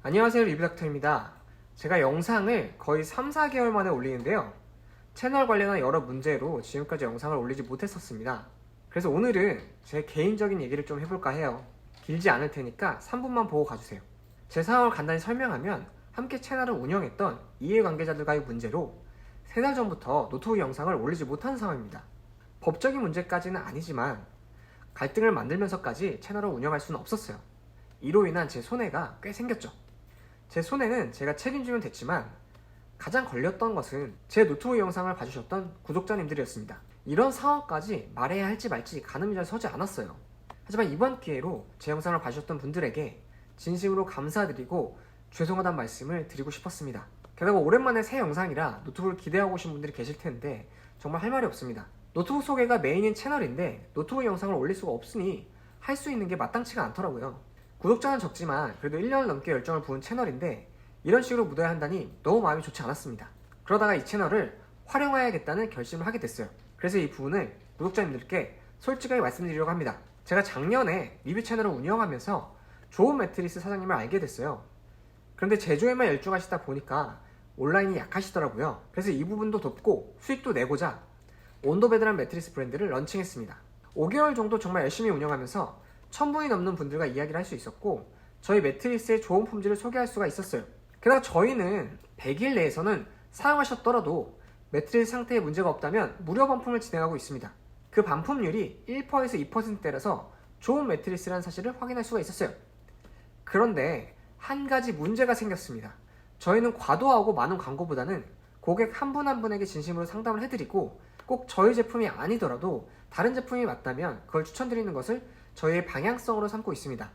안녕하세요 리뷰닥터입니다. 제가 영상을 거의 3, 4개월 만에 올리는데요. 채널 관련한 여러 문제로 지금까지 영상을 올리지 못했었습니다. 그래서 오늘은 제 개인적인 얘기를 좀 해볼까 해요. 길지 않을 테니까 3분만 보고 가주세요. 제 상황을 간단히 설명하면 함께 채널을 운영했던 이해관계자들과의 문제로 3달 전부터 노트북 영상을 올리지 못하는 상황입니다. 법적인 문제까지는 아니지만 갈등을 만들면서까지 채널을 운영할 수는 없었어요. 이로 인한 제 손해가 꽤 생겼죠. 제 손해는 제가 책임지면 됐지만 가장 걸렸던 것은 제 노트북 영상을 봐주셨던 구독자님들이었습니다. 이런 상황까지 말해야 할지 말지 가늠이 잘 서지 않았어요. 하지만 이번 기회로 제 영상을 봐주셨던 분들에게 진심으로 감사드리고 죄송하다는 말씀을 드리고 싶었습니다. 게다가 오랜만에 새 영상이라 노트북을 기대하고 오신 분들이 계실 텐데 정말 할 말이 없습니다. 노트북 소개가 메인인 채널인데 노트북 영상을 올릴 수가 없으니 할 수 있는 게 마땅치가 않더라고요. 구독자는 적지만 그래도 1년을 넘게 열정을 부은 채널인데 이런 식으로 묻어야 한다니 너무 마음이 좋지 않았습니다. 그러다가 이 채널을 활용해야겠다는 결심을 하게 됐어요. 그래서 이 부분을 구독자님들께 솔직하게 말씀드리려고 합니다. 제가 작년에 리뷰 채널을 운영하면서 좋은 매트리스 사장님을 알게 됐어요. 그런데 제조에만 열중하시다 보니까 온라인이 약하시더라고요. 그래서 이 부분도 돕고 수익도 내고자 온도베드란 매트리스 브랜드를 런칭했습니다. 5개월 정도 정말 열심히 운영하면서 1000분이 넘는 분들과 이야기를 할 수 있었고 저희 매트리스의 좋은 품질을 소개할 수가 있었어요. 게다가 저희는 100일 내에서는 사용하셨더라도 매트리스 상태에 문제가 없다면 무료 반품을 진행하고 있습니다. 그 반품률이 1%에서 2%대라서 좋은 매트리스라는 사실을 확인할 수가 있었어요. 그런데 한 가지 문제가 생겼습니다. 저희는 과도하고 많은 광고보다는 고객 한 분한 분에게 진심으로 상담을 해드리고 꼭 저희 제품이 아니더라도 다른 제품이 맞다면 그걸 추천드리는 것을 저희의 방향성으로 삼고 있습니다.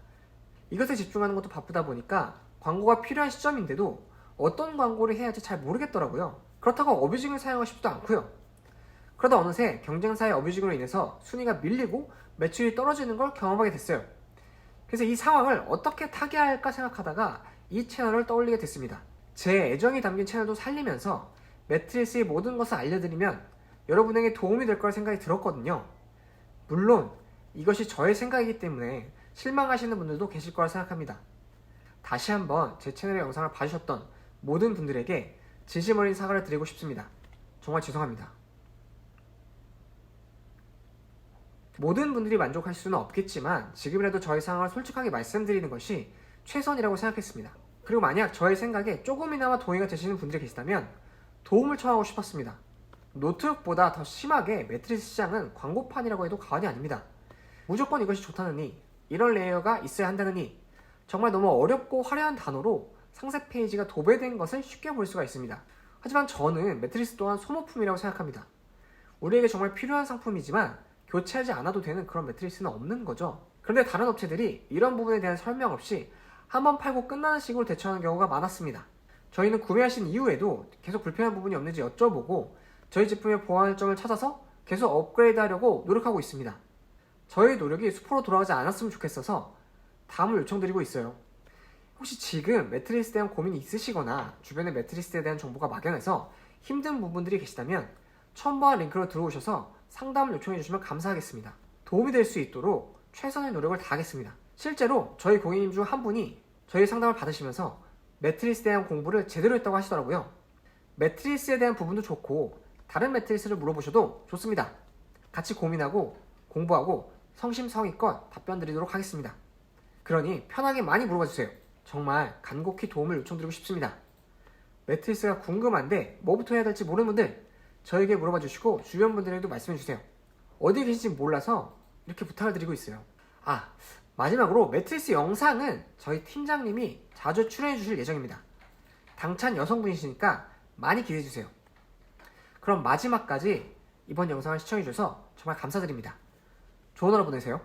이것에 집중하는 것도 바쁘다 보니까 광고가 필요한 시점인데도 어떤 광고를 해야 할지 잘 모르겠더라고요. 그렇다고 어뷰징을 사용하고 싶지도 않고요. 그러다 어느새 경쟁사의 어뷰징으로 인해서 순위가 밀리고 매출이 떨어지는 걸 경험하게 됐어요. 그래서 이 상황을 어떻게 타개할까 생각하다가 이 채널을 떠올리게 됐습니다. 제 애정이 담긴 채널도 살리면서 매트리스의 모든 것을 알려드리면 여러분에게 도움이 될 거라 생각이 들었거든요. 물론 이것이 저의 생각이기 때문에 실망하시는 분들도 계실 거라 생각합니다. 다시 한번 제 채널의 영상을 봐주셨던 모든 분들에게 진심 어린 사과를 드리고 싶습니다. 정말 죄송합니다. 모든 분들이 만족할 수는 없겠지만 지금이라도 저의 상황을 솔직하게 말씀드리는 것이 최선이라고 생각했습니다. 그리고 만약 저의 생각에 조금이나마 동의가 되시는 분들이 계시다면 도움을 청하고 싶었습니다. 노트북보다 더 심하게 매트리스 시장은 광고판이라고 해도 과언이 아닙니다. 무조건 이것이 좋다느니 이런 레이어가 있어야 한다느니 정말 너무 어렵고 화려한 단어로 상세 페이지가 도배된 것을 쉽게 볼 수가 있습니다. 하지만 저는 매트리스 또한 소모품이라고 생각합니다. 우리에게 정말 필요한 상품이지만 교체하지 않아도 되는 그런 매트리스는 없는 거죠. 그런데 다른 업체들이 이런 부분에 대한 설명 없이 한번 팔고 끝나는 식으로 대처하는 경우가 많았습니다. 저희는 구매하신 이후에도 계속 불편한 부분이 없는지 여쭤보고 저희 제품의 보완 점을 찾아서 계속 업그레이드 하려고 노력하고 있습니다. 저희 노력이 수포로 돌아가지 않았으면 좋겠어서 다음을 요청드리고 있어요. 혹시 지금 매트리스에 대한 고민이 있으시거나 주변에 매트리스에 대한 정보가 막연해서 힘든 부분들이 계시다면 첨부한 링크로 들어오셔서 상담을 요청해 주시면 감사하겠습니다. 도움이 될 수 있도록 최선의 노력을 다하겠습니다. 실제로 저희 고객님 중 한 분이 저희 상담을 받으시면서 매트리스에 대한 공부를 제대로 했다고 하시더라고요. 매트리스에 대한 부분도 좋고 다른 매트리스를 물어보셔도 좋습니다. 같이 고민하고 공부하고 성심성의껏 답변 드리도록 하겠습니다. 그러니 편하게 많이 물어봐 주세요. 정말 간곡히 도움을 요청드리고 싶습니다. 매트리스가 궁금한데 뭐부터 해야 될지 모르는 분들 저에게 물어봐 주시고 주변 분들에게도 말씀해 주세요. 어디 계신지 몰라서 이렇게 부탁을 드리고 있어요. 아, 마지막으로 매트리스 영상은 저희 팀장님이 자주 출연해 주실 예정입니다. 당찬 여성분이시니까 많이 기대해 주세요. 그럼 마지막까지 이번 영상을 시청해 주셔서 정말 감사드립니다. 좋은 하루 보내세요.